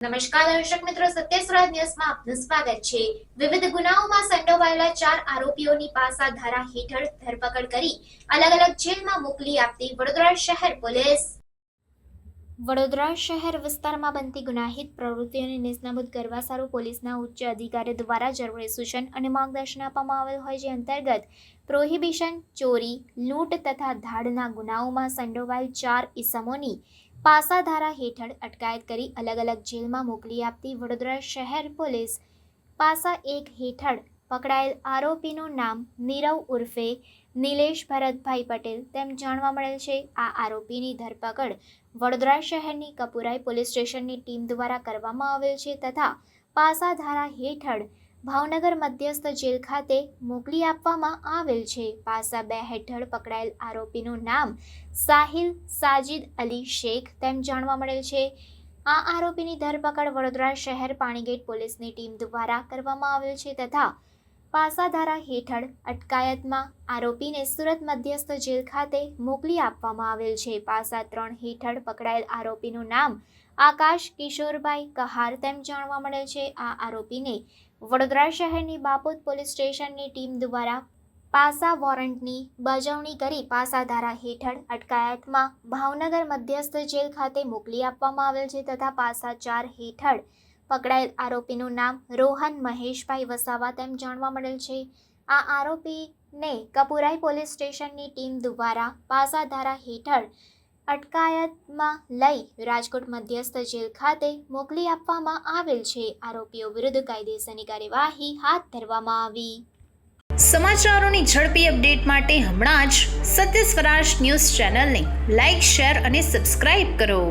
નમસ્કાર દર્શક મિત્રો સત્ય ન્યૂઝમાં આપનું સ્વાગત છે. વિવિધ ગુનાઓમાં સંડોવાયેલા ચાર આરોપીઓની પાસા ધારા હેઠળ ધરપકડ કરી અલગ અલગ જેલમાં મોકલી આપતી વડોદરા શહેર પોલીસ. વડોદરા શહેર વિસ્તારમાં બનતી ગુનાહિત પ્રવૃત્તિઓને નિષ્ણાબૂદ કરવા સારું પોલીસના ઉચ્ચ અધિકારી દ્વારા જરૂરી સૂચન અને માર્ગદર્શન આપવામાં આવેલ હોય જે અંતર્ગત પ્રોહિબિશન, ચોરી, લૂંટ તથા ધાડના ગુનાઓમાં સંડોવાયેલ ચાર ઇસમોની પાસાધારા હેઠળ અટકાયત કરી અલગ અલગ જેલમાં મોકલી આપતી વડોદરા શહેર પોલીસ પાસા એક હેઠળ પકડાયેલ આરોપીનું નામ નીરવ ઉર્ફે નિલેશ ભરતભાઈ પટેલ તેમ જાણવા મળેલ છે. આ આરોપીની ધરપકડ વડોદરા શહેરની કપુરાઈ પોલીસ સ્ટેશનની ટીમ દ્વારા કરવામાં આવેલ છે તથા પાસાધારા હેઠળ ભાવનગર મધ્યસ્થ જેલ ખાતે મોકલી આપવામાં આવેલ છે. પાસા બે હેઠળ પકડાયેલ આરોપીનું નામ સાહિલ સાજિદ અલી શેખ તેમ જાણવા મળેલ છે. આ આરોપીની ધરપકડ વડોદરા શહેર પાણીગેટ પોલીસની ટીમ દ્વારા કરવામાં આવેલ છે તથા પાસાધારા હેઠળ અટકાયતમાં આરોપીને સુરત મધ્યસ્થ જેલ ખાતે મોકલી આપવામાં આવેલ છે. પાસા ત્રણ હેઠળ પકડાયેલ આરોપીનું નામ આકાશ કિશોરભાઈ કહાર તેમ જાણવા મળે છે. આ આરોપીને વડોદરા શહેરની બાપોદ પોલીસ સ્ટેશનની ટીમ દ્વારા પાસા વોરંટની બજવણી કરી પાસાધારા હેઠળ અટકાયતમાં ભાવનગર મધ્યસ્થ જેલ ખાતે મોકલી આપવામાં આવેલ છે તથા પાસા ચાર હેઠળ પકડાયેલ આરોપીનું નામ રોહન મહેશભાઈ વસાવા તેમ જાણવા મળેલ છે. આ આરોપીને કપુરાઈ પોલીસ સ્ટેશનની ટીમ દ્વારા પાસાધારા હેઠળ અટકાયતમાં લઈ રાજકોટ મધ્યસ્થ જેલ ખાતે મોકલી આપવામાં આવેલ છે. આરોપીઓ વિરુદ્ધ કાયદેસરની કાર્યવાહી હાથ ધરવામાં આવી. સમાચારોની ઝડપી અપડેટ માટે હમણાં જ સત્ય સ્વરાજ ન્યૂઝ ચેનલને લાઇક શેર અને સબસ્ક્રાઇબ કરો.